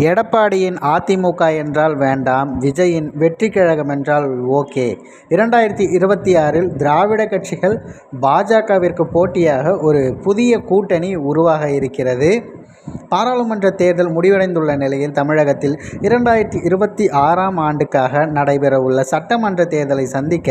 எடப்பாடியின் அதிமுக என்றால் வேண்டாம் விஜயின் வெற்றி கழகம் என்றால் ஓகே. இரண்டாயிரத்தி இருபத்தி ஆறில் திராவிட கட்சிகள் பாஜகவிற்கு போட்டியாக ஒரு புதிய கூட்டணி உருவாக இருக்கிறது. பாராளுமன்ற தேர்தல் முடிவடைந்துள்ள நிலையில் தமிழகத்தில் இரண்டாயிரத்தி இருபத்தி ஆறாம் ஆண்டுக்காக நடைபெறவுள்ள சட்டமன்ற தேர்தலை சந்திக்க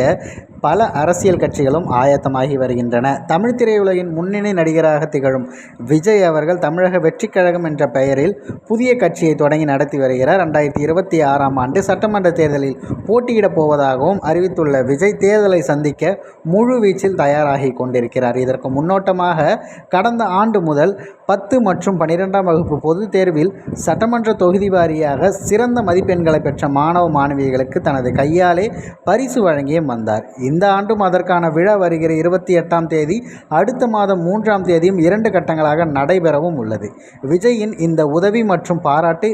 பல அரசியல் கட்சிகளும் ஆயத்தமாகி வருகின்றன. தமிழ் திரையுலகின் முன்னணி நடிகராக திகழும் விஜய் அவர்கள் தமிழக வெற்றிக் கழகம் என்ற பெயரில் புதிய கட்சியை தொடங்கி நடத்தி வருகிறார். ரெண்டாயிரத்தி இருபத்தி ஆறாம் ஆண்டு சட்டமன்ற தேர்தலில் போட்டியிடப் போவதாகவும் அறிவித்துள்ள விஜய் தேர்தலை சந்திக்க முழு வீச்சில் தயாராகி கொண்டிருக்கிறார். இதற்கு முன்னோட்டமாக கடந்த ஆண்டு முதல் பத்து மற்றும் பனிரெண்டாம் வகுப்பு பொதுத் தேர்வில் சட்டமன்ற தொகுதி வாரியாக சிறந்த மதிப்பெண்களை பெற்ற மாணவ மாணவிகளுக்கு தனது கையாலே பரிசு வழங்கியும் வந்தார். இந்த ஆண்டும் அதற்கான விழா வருகிற இருபத்தி எட்டாம் தேதி அடுத்த மாதம் மூன்றாம் தேதியும் இரண்டு கட்டங்களாக நடைபெறவும் உள்ளது. விஜயின் இந்த உதவி மற்றும் பாராட்டு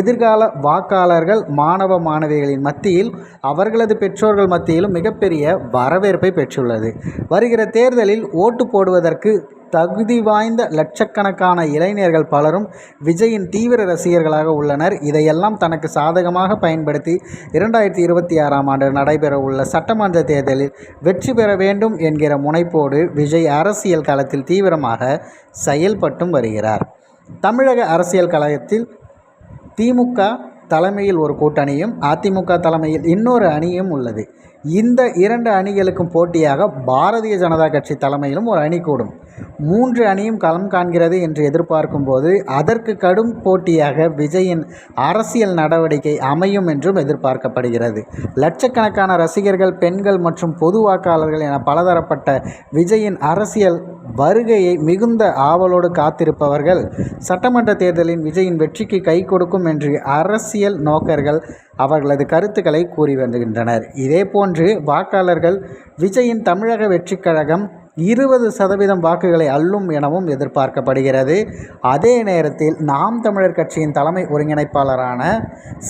எதிர்கால வாக்காளர்கள் மாணவ மாணவிகளின் மத்தியில் அவர்களது பெற்றோர்கள் மத்தியிலும் மிகப்பெரிய வரவேற்பை பெற்றுள்ளது. வருகிற தேர்தலில் ஓட்டு போடுவதற்கு தகுதி வாய்ந்த லட்சக்கணக்கான இளைஞர்கள் பலரும் விஜயின் தீவிர ரசிகர்களாக உள்ளனர். இதையெல்லாம் தனக்கு சாதகமாக பயன்படுத்தி இரண்டாயிரத்தி இருபத்தி ஆறாம் ஆண்டு நடைபெறவுள்ள சட்டமன்ற தேர்தலில் வெற்றி பெற வேண்டும் என்கிற முனைப்போடு விஜய் அரசியல் களத்தில் தீவிரமாக செயல்பட்டும் வருகிறார். தமிழக அரசியல் கழகத்தில் திமுக தலைமையில் ஒரு கூட்டணியும் அதிமுக தலைமையில் இன்னொரு அணியும் உள்ளது. இந்த இரண்டு அணிகளுக்கும் போட்டியாக பாரதிய ஜனதா கட்சி தலைமையிலும் ஒரு அணி கூடும். மூன்று அணியும் களம் காண்கிறது என்று எதிர்பார்க்கும் போது அதற்கு கடும் போட்டியாக விஜயின் அரசியல் நடவடிக்கை அமையும் என்றும் எதிர்பார்க்கப்படுகிறது. லட்சக்கணக்கான ரசிகர்கள் பெண்கள் மற்றும் பொது வாக்காளர்கள் என பலதரப்பட்ட விஜயின் அரசியல் வருகையை மிகுந்த ஆவலோடு காத்திருப்பவர்கள் சட்டமன்ற தேர்தலின் விஜயின் வெற்றிக்கு கை கொடுக்கும் என்று அரசியல் நோக்கர்கள் அவர்களது கருத்துக்களை கூறி வருகின்றனர். இதேபோன்று வாக்காளர்கள் விஜயின் தமிழக வெற்றிக் கழகம் இருபது சதவீதம் வாக்குகளை அள்ளும் எனவும் எதிர்பார்க்கப்படுகிறது. அதே நேரத்தில் நாம் தமிழர் கட்சியின் தலைமை ஒருங்கிணைப்பாளரான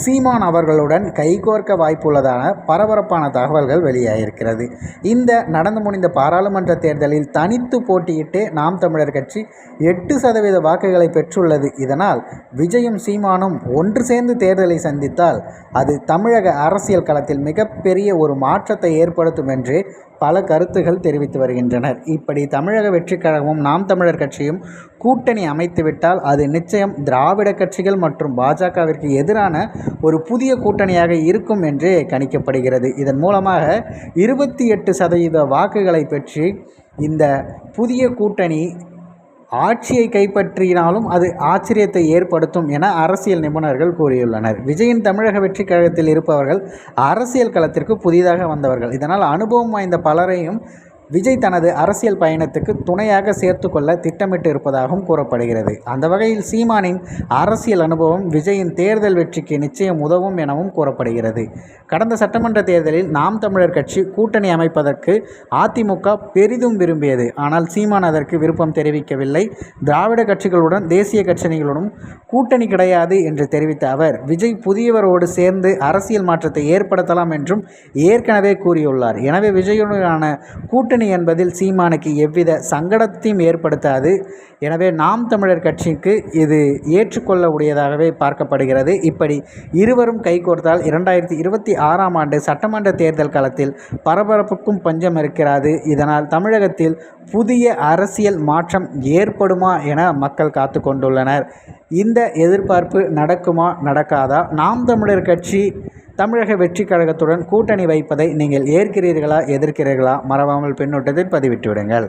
சீமான் அவர்களுடன் கைகோர்க்க வாய்ப்புள்ளதான பரபரப்பான தகவல்கள் வெளியாகியிருக்கிறது இந்த நடந்து முடிந்த பாராளுமன்ற தேர்தலில் தனித்து போட்டியிட்டு நாம் தமிழர் கட்சி எட்டு சதவீத வாக்குகளை பெற்றுள்ளது. இதனால் விஜயும் சீமானும் ஒன்று சேர்ந்து தேர்தலை சந்தித்தால் அது தமிழக அரசியல் களத்தில் மிகப்பெரிய ஒரு மாற்றத்தை ஏற்படுத்தும் என்று பல கருத்துகள் தெரிவித்து வருகின்றனர். இப்படி தமிழக வெற்றிக் கழகமும் நாம் தமிழர் கட்சியும் கூட்டணி அமைத்துவிட்டால் அது நிச்சயம் திராவிட கட்சிகள் மற்றும் பாஜகவிற்கு எதிரான ஒரு புதிய கூட்டணியாக இருக்கும் என்று கணிக்கப்படுகிறது. இதன் மூலமாக இருபத்தி எட்டு சதவீத வாக்குகளை பெற்று இந்த புதிய கூட்டணி ஆட்சியை கைப்பற்றினாலும் அது ஆச்சரியத்தை ஏற்படுத்தும் என அரசியல் நிபுணர்கள் கூறியுள்ளனர். விஜயின் தமிழக வெற்றி கழகத்தில் இருப்பவர்கள் அரசியல் களத்திற்கு புதிதாக வந்தவர்கள். இதனால் அனுபவம் வாய்ந்த பலரையும் விஜய் தனது அரசியல் பயணத்துக்கு துணையாக சேர்த்து கொள்ள திட்டமிட்டு இருப்பதாகவும் கூறப்படுகிறது. அந்த வகையில் சீமானின் அரசியல் அனுபவம் விஜயின் தேர்தல் வெற்றிக்கு நிச்சயம் உதவும் எனவும் கூறப்படுகிறது. கடந்த சட்டமன்ற தேர்தலில் நாம் தமிழர் கட்சி கூட்டணி அமைப்பதற்கு அதிமுக பெரிதும் விரும்பியது. ஆனால் சீமான் அதற்கு விருப்பம் தெரிவிக்கவில்லை. திராவிட கட்சிகளுடன் தேசிய கட்சிகளுடன் கூட்டணி கிடையாது என்று தெரிவித்த அவர் விஜய் புதியவரோடு சேர்ந்து அரசியல் மாற்றத்தை ஏற்படுத்தலாம் என்றும் ஏற்கனவே கூறியுள்ளார். எனவே விஜயுடனான கூட்டணி கூட்டணி என்பதில் சீமானுக்கு எவ்வித சங்கடத்தையும் ஏற்படுத்தாது. எனவே நாம் தமிழர் கட்சிக்கு இது ஏற்றுக்கொள்ள உடையதாகவே பார்க்கப்படுகிறது. இப்படி இருவரும் கைகோர்த்தால் இரண்டாயிரத்தி இருபத்தி ஆறாம் ஆண்டு சட்டமன்ற தேர்தல் காலத்தில் பரபரப்புக்கும் பஞ்சம் இருக்கிறது. இதனால் தமிழகத்தில் புதிய அரசியல் மாற்றம் ஏற்படுமா என மக்கள் காத்து கொண்டுள்ளனர். இந்த எதிர்பார்ப்பு நடக்குமா நடக்காதா? நாம் தமிழர் கட்சி தமிழக வெற்றி கழகத்துடன் கூட்டணி வைப்பதை நீங்கள் ஏற்கிறீர்களா எதிர்க்கிறீர்களா மறவாமல் பின்னூட்டத்தில் பதிவிட்டு விடுங்கள்.